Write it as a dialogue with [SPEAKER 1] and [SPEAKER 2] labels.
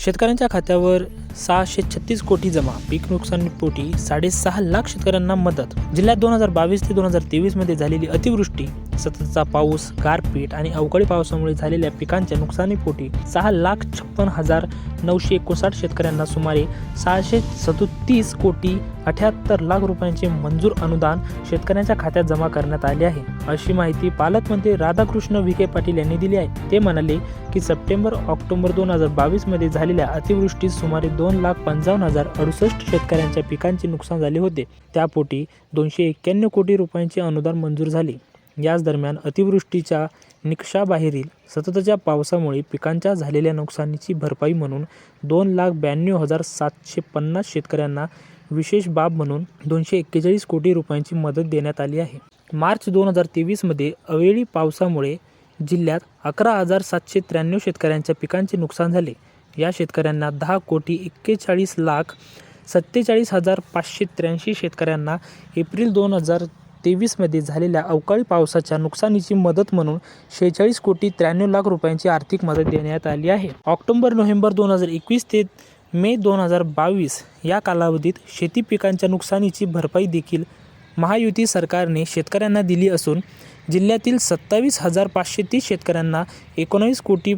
[SPEAKER 1] शेतकऱ्यांच्या खात्यावर सहाशे छत्तीस कोटी जमा. पीक नुकसानीपोटी साडेसहा लाख शेतकऱ्यांना मदत. जिल्ह्यात दोन हजार बावीस ते दोन हजार तेवीसमध्ये झालेली अतिवृष्टी सततचा पाऊस गारपीट आणि अवकाळी पावसामुळे झालेल्या पिकांच्या नुकसानीपोटी सहा लाख छप्पन हजार नऊशे एकोणसाठ शेतकऱ्यांना सुमारे सहाशे सदोतीस कोटी अठ्याहत्तर लाख रुपयांचे मंजूर अनुदान शेतकऱ्यांच्या खात्यात जमा करण्यात आले आहे. अशी माहिती पालकमंत्री राधाकृष्ण विखे पाटील यांनी दिली आहे. ते म्हणाले की सप्टेंबर ऑक्टोबर दोन हजार बावीसमध्ये झालेल्या अतिवृष्टीत सुमारे दोन लाख पंचावन्न हजार अडुसष्ट शेतकऱ्यांच्या पिकांचे नुकसान झाले होते. त्यापोटी दोनशे एक्क्याण्णव कोटी रुपयांचे अनुदान मंजूर झाले. याच दरम्यान अतिवृष्टीच्या निकषाबाहेरील सततच्या पावसामुळे पिकांच्या झालेल्या नुकसानीची भरपाई म्हणून दोन लाख ब्याण्णव हजार सातशे पन्नास शेतकऱ्यांना विशेष बाब म्हणून दोनशे एक्केचाळीस कोटी रुपयांची मदत देण्यात आली आहे. मार्च दोन हजार तेवीसमध्ये अवेळी पावसामुळे जिल्ह्यात अकरा हजार सातशे त्र्याण्णव शेतकऱ्यांच्या पिकांचे नुकसान झाले. या शेतकऱ्यांना दहा कोटी एक्केचाळीस लाख सत्तेचाळीस हजार पाचशे त्र्याऐंशी शेतकऱ्यांना एप्रिल दोन हजार तेवीसमध्ये झालेल्या अवकाळी पावसाच्या नुकसानीची मदत म्हणून शेहेचाळीस कोटी त्र्याण्णव लाख रुपयांची आर्थिक मदत देण्यात आली आहे. ऑक्टोबर नोव्हेंबर दोन हजार एकवीस ते मे दोन हजार बावीस या कालावधीत शेती पिकांच्या नुकसानीची भरपाई देखील महायुती सरकारने शेतकऱ्यांना दिली असून जिल्ह्यातील सत्तावीस हजार पाचशे तीस शेतकऱ्यांना एकोणावीस कोटी